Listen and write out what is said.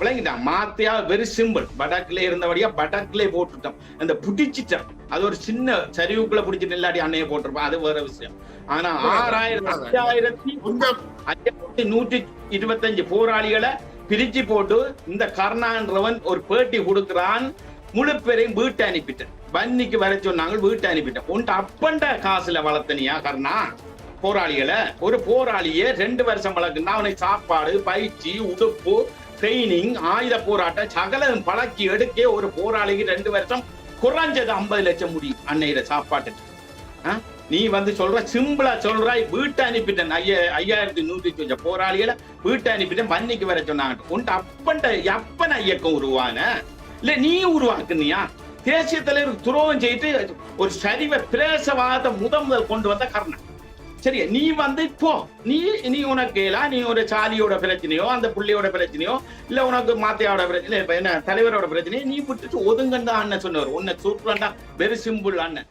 விளங்கிட்டா? மாத்தியா very simple பட்டாக்கிலே இருந்தபடியா பட்டாக்கிலே போட்டுட்டோம். அந்த புடிச்சிட்டோம். அது ஒரு சின்ன சரிவுக்குள்ள பிடிச்சிட்டு இல்லாடி அன்னைய போட்டிருப்பான் அது வேற விஷயம். ஆனா ஆறாயிரம் அஞ்சாயிரத்தி ஐயாயிரத்தி நூற்றி இருபத்தஞ்சு போராளிகளை பிரிச்சு போட்டு இந்த கர்ணான்றவன் ஒரு பேட்டி கொடுக்கிறான். முழு பேரையும் வீட்டு அனுப்பிட்டேன். பன்னிக்கு வர சொன்னாங்க வீட்டு அனுப்பிட்டேன். உன்ட்ட அப்பண்ட காசுல வளர்த்தனியா கர்ணா? போராளிகளை? ஒரு போராளியே ரெண்டு வருஷம் வளர்க்குன்னா அவனை சாப்பாடு பயிற்சி உடுப்பு ட்ரைனிங் ஆயுத போராட்டம் சகலம் பழக்கி எடுக்க ஒரு போராளிக்கு ரெண்டு வருஷம் குறைஞ்சது ஐம்பது லட்சம் முடியும் அன்னையில சாப்பாட்டு. நீ வந்து சொல்ற சிம்பிளா சொல்றாய் வீட்டை அனுப்பிட்டேன். ஐயா ஐயாயிரத்தி நூத்தி கொஞ்சம் போராளிகளை வீட்டை அனுப்பிட்டேன் மன்னிக்கு வர சொன்னாங்க உன்ட்டு அப்பன்ட எப்பன இயக்கம் உருவான. இல்ல நீ உருவாக்குனியா? தேசிய தலைவர் துரோகம் செய்து ஒரு சரிவ பிரேசவாத முதல் முதல் கொண்டு வந்த கர்ணன். சரி நீ வந்து போ. நீ நீ உனக்கு எல்லாம் நீ ஒரு சாலியோட பிரச்சனையோ அந்த புள்ளையோட பிரச்சனையோ இல்ல உனக்கு மாத்தையோட பிரச்சனை இப்ப என்ன தலைவரோட பிரச்சனையோ நீ விட்டுட்டு ஒதுங்கன்னு தான் அண்ணன் சொன்னவர் உன்னை சூப்பரண்டா வெரி சிம்பிள் அண்ணன்.